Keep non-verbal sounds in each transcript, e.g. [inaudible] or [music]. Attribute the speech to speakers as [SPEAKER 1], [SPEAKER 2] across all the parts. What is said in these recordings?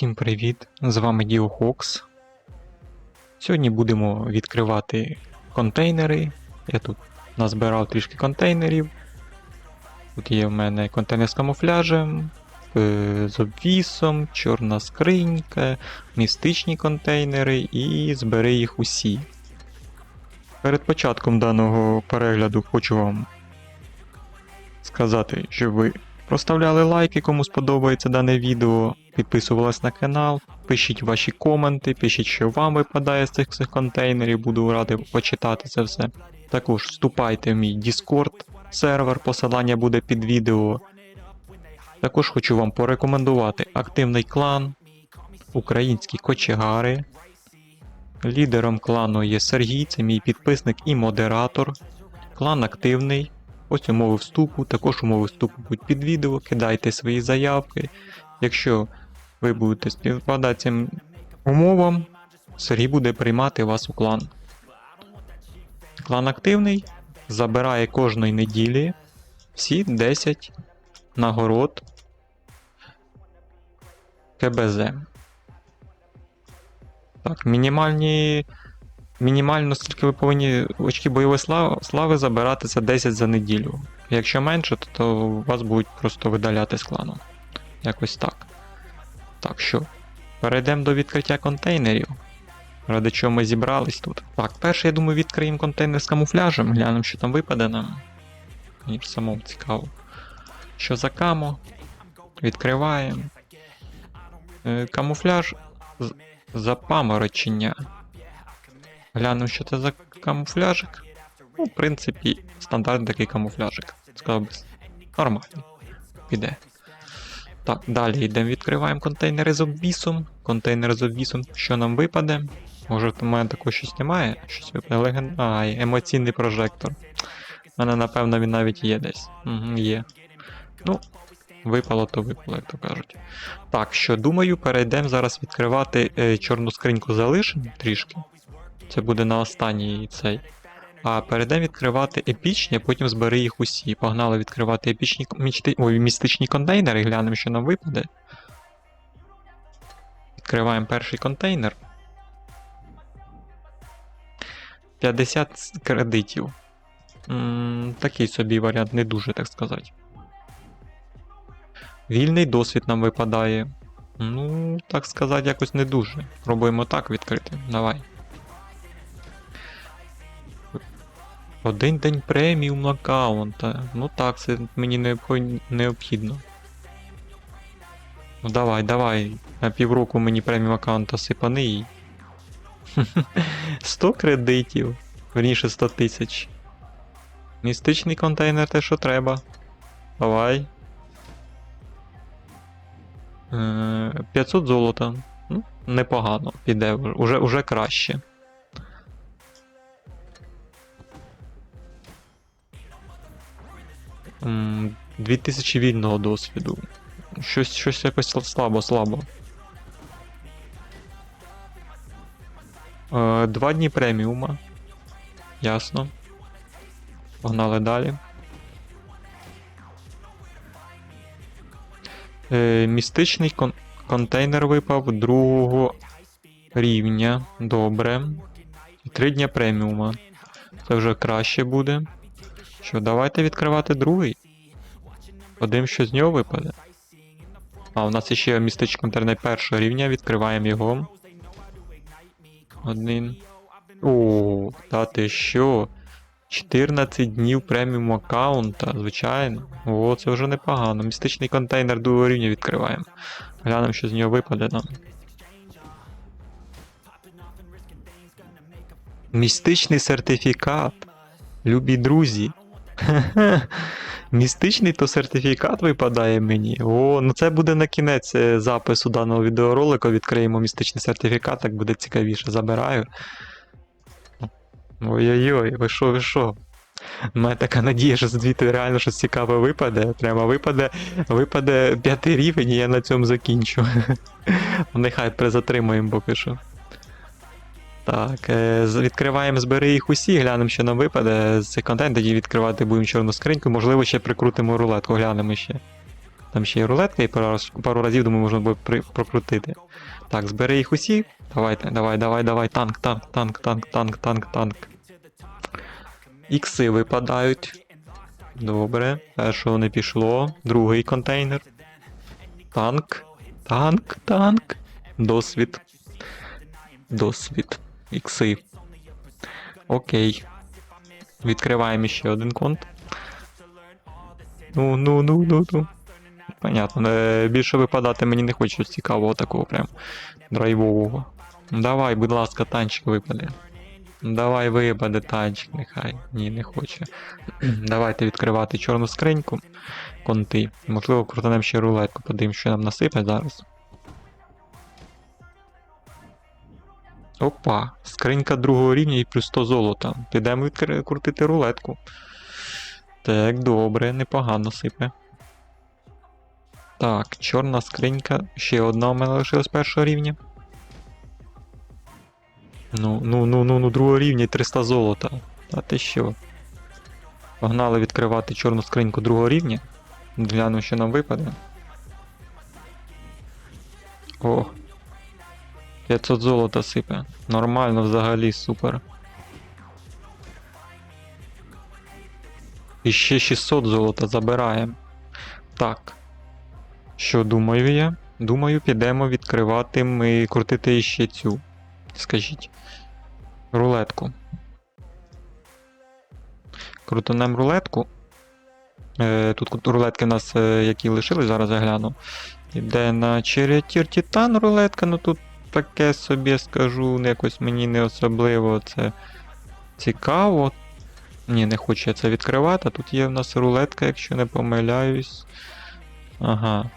[SPEAKER 1] Всім привіт! З вами DioHawks. Сьогодні будемо відкривати контейнери. Я тут назбирав трішки контейнерів. Тут є в мене контейнер з камуфляжем, з обвісом, чорна скринька, містичні контейнери і збери їх усі. Перед початком даного перегляду хочу вам сказати, що ви проставляли лайки, кому сподобається дане відео, підписувались на канал, пишіть ваші коменти, пишіть, що вам випадає з цих всіх контейнерів, буду радий почитати це все. Також вступайте в мій Discord сервер, посилання буде під відео. Також хочу вам порекомендувати активний клан, українські кочегари. Лідером клану є Сергій, це мій підписник і модератор. Клан активний. Ось умови вступу, також умови вступу будуть під відео, кидайте свої заявки. Якщо ви будете співпадати цим умовам, Сергій буде приймати вас у клан. Клан активний, забирає кожної неділі всі 10 нагород КБЗ. Так, мінімальні. Мінімально скільки ви повинні очки бойової слави, слави забирати це 10 за неділю. Якщо менше, то, то вас будуть просто видаляти з клану. Якось так. Так що, перейдемо до відкриття контейнерів. Ради чого ми зібрались тут. Так, перше, я думаю, відкриємо контейнер з камуфляжем, глянемо, що там випаде нам. Мені самому цікаво. Що за камо? Відкриваємо. Е, камуфляж запаморочення. Глянемо, що це за камуфляжик. Ну, в принципі, стандартний такий камуфляжик. Сказав би, нормальний. Піде. Так, далі йдемо, відкриваємо контейнери з обвісом. Контейнер з обвісом, що нам випаде. Може, в мене такого щось немає? Щось випаде. Леген... А, емоційний прожектор. У мене, напевно, він навіть є десь. Угу, є. Ну, випало, то випало, як то кажуть. Так, що думаю, перейдемо зараз відкривати е, чорну скриньку залишимо трішки. Це буде на останній цей. А перейдемо відкривати епічні, а потім збери їх усі. Погнали відкривати епічні мічти... Ой, містичні контейнери, глянемо, що нам випаде. Відкриваємо перший контейнер. 50 с- кредитів. м такий собі варіант, не дуже, так сказати. Вільний досвід нам випадає. Ну, так сказати, якось не дуже. Пробуємо так відкрити. Давай. Один день преміум аккаунта. Ну так, це мені необхідно. Ну давай, давай. На півроку мені преміум аккаунта сипани [laughs] і. 100 кредитів. Верніше 100 тисяч. Містичний контейнер те, що треба. Давай. Е, 500 золота. Ну, непогано, піде, уже, уже краще. 2000 вільного досвіду. Щось, щось якось слабо, слабо. Е, два дні преміума. Ясно. Погнали далі. Е, містичний кон- контейнер випав другого рівня. Добре. Три дня преміума. Це вже краще буде. Що, давайте відкривати другий. Подивимось, що з нього випаде. А, у нас ще містичний контейнер першого рівня, відкриваємо його. Один. О, та ти що? 14 днів преміум аккаунта, звичайно. О, це вже непогано. Містичний контейнер другого рівня відкриваємо. Глянемо, що з нього випаде нам. Містичний сертифікат. Любі друзі. [laughs] Містичний то сертифікат випадає мені. О, ну це буде на кінець е, запису даного відеоролика. Відкриємо містичний сертифікат, так буде цікавіше. Забираю. Ой-ой-ой, ви що, ви що? У мене така надія, що звідти реально щось цікаве випаде. Прямо випаде, випаде п'ятий рівень, і я на цьому закінчу. [laughs] Нехай призатримуємо поки що. Так, е, відкриваємо збери їх усі, глянемо, що нам випаде цих контент, тоді відкривати будемо чорну скриньку, можливо, ще прикрутимо рулетку, глянемо ще. Там ще є рулетка і пару, пару разів, думаю, можна буде при, прокрутити. Так, збери їх усі. Давайте, давай, давай, давай. Танк, танк, танк, танк, танк, танк, танк. Ікси випадають. Добре. Першого не пішло. Другий контейнер. Танк. Танк, танк. Досвід. Досвід. Ікси. Окей. Відкриваємо ще один конт. Ну, ну, ну, ну, ну. Понятно. Е, Більше випадати мені не хоче цікавого такого прям драйвового. Давай, будь ласка, танчик випаде. Давай випаде танчик, нехай. Ні, не хоче. [clears throat] Давайте відкривати чорну скриньку. Конти. Можливо, крутанемо ще рулетку, подивимось, що нам насипе зараз. Опа, скринька другого рівня і плюс 100 золота. Підемо крутити рулетку. Так, добре, непогано сипе. Так, чорна скринька. Ще одна у мене лишилась першого рівня. Ну, ну, ну, ну, ну, другого рівня і 300 золота. А ти що? Погнали відкривати чорну скриньку другого рівня. Гляну, що нам випаде. О. 500 золота сипе. Нормально взагалі, супер. І ще 600 золота забираємо. Так. Що думаю я? Думаю, підемо відкривати ми крутити іще цю. Скажіть. Рулетку. Крутанем рулетку. Е, тут рулетки у нас, е, які лишились, зараз я гляну. Іде на Черетір Титан рулетка, ну тут таке собі скажу, якось мені не особливо це цікаво. Ні, не хочу я це відкривати. Тут є в нас рулетка, якщо не помиляюсь. Ага.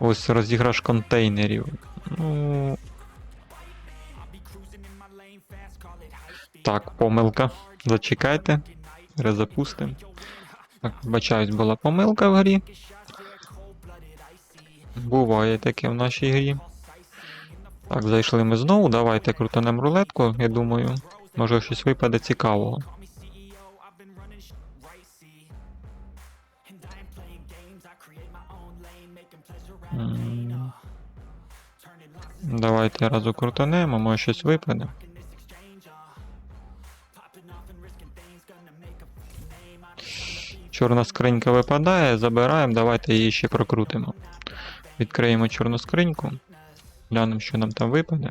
[SPEAKER 1] Ось розіграш контейнерів. Ну. Так, помилка. Зачекайте. Перезапустимо. Так, була помилка в грі. Буває таке в нашій грі. Так, зайшли ми знову. Давайте крутанем рулетку, я думаю. Може щось випаде цікавого. Давайте разу крутанемо, може щось випаде. Чорна скринька випадає, забираємо, давайте її ще прокрутимо. Відкриємо чорну скриньку. Глянемо, що нам там випаде.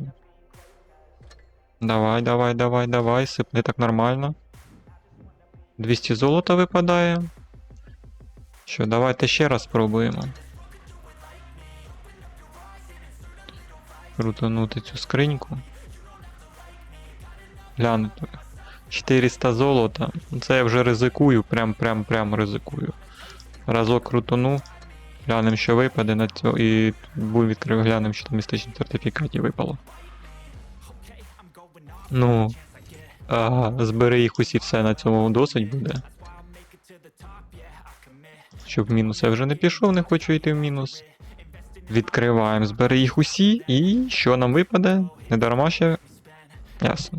[SPEAKER 1] Давай, давай, давай, давай, сипни так нормально. 200 золота випадає. Що, давайте ще раз спробуємо. Крутанути цю скриньку. Глянути. 400 золота. Це я вже ризикую, прям прям прям ризикую. Разок крутану. Глянемо, що випаде на цьому. І будемо відкрив, глянемо, що там містичні сертифікаті випало. Ну. Ага, збери їх усі все на цьому досить буде. Щоб в мінус я вже не пішов, не хочу йти в мінус. Відкриваємо, збери їх усі, і що нам випаде? Не дарма ще. Ясно.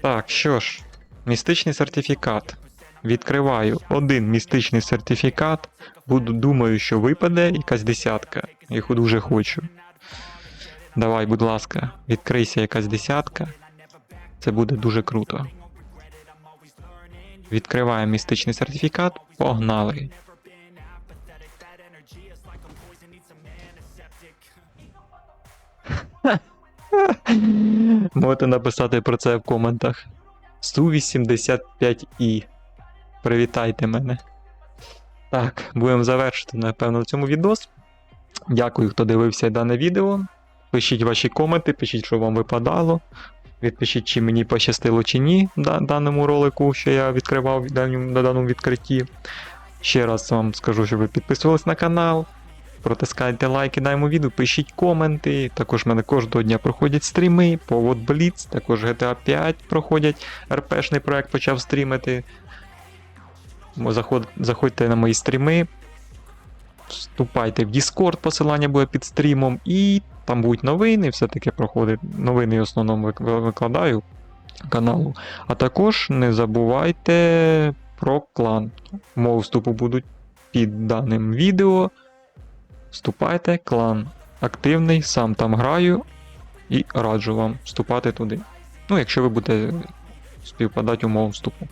[SPEAKER 1] Так, що ж, містичний сертифікат. Відкриваю один містичний сертифікат. Буду думаю, що випаде якась десятка. Їх дуже хочу. Давай, будь ласка, відкрийся якась десятка. Це буде дуже круто. Відкриваємо містичний сертифікат. Погнали. Можете написати про це в коментах. Су-85І. Привітайте мене. Так, будемо завершити, напевно, цьому відос. Дякую, хто дивився дане відео. Пишіть ваші коменти, пишіть, що вам випадало. Відпишіть, чи мені пощастило чи ні даному ролику, що я відкривав на даному відкритті. Ще раз вам скажу, щоб ви підписувались на канал. Протискайте лайки даному відео, пишіть коменти. Також в мене кожного дня проходять стріми, повод Blitz, також GTA 5 проходять. РПшний проект почав стрімити. Заходьте на мої стріми. Вступайте в Discord, посилання буде під стрімом, і там будуть новини, все таке проходить. Новини в основному викладаю каналу. А також не забувайте про клан. Мови вступу будуть під даним відео. Вступайте, клан активний, сам там граю і раджу вам вступати туди. Ну, якщо ви будете співпадати умовам вступу.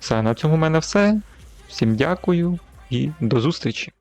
[SPEAKER 1] Все, на цьому в мене все. Всім дякую і до зустрічі!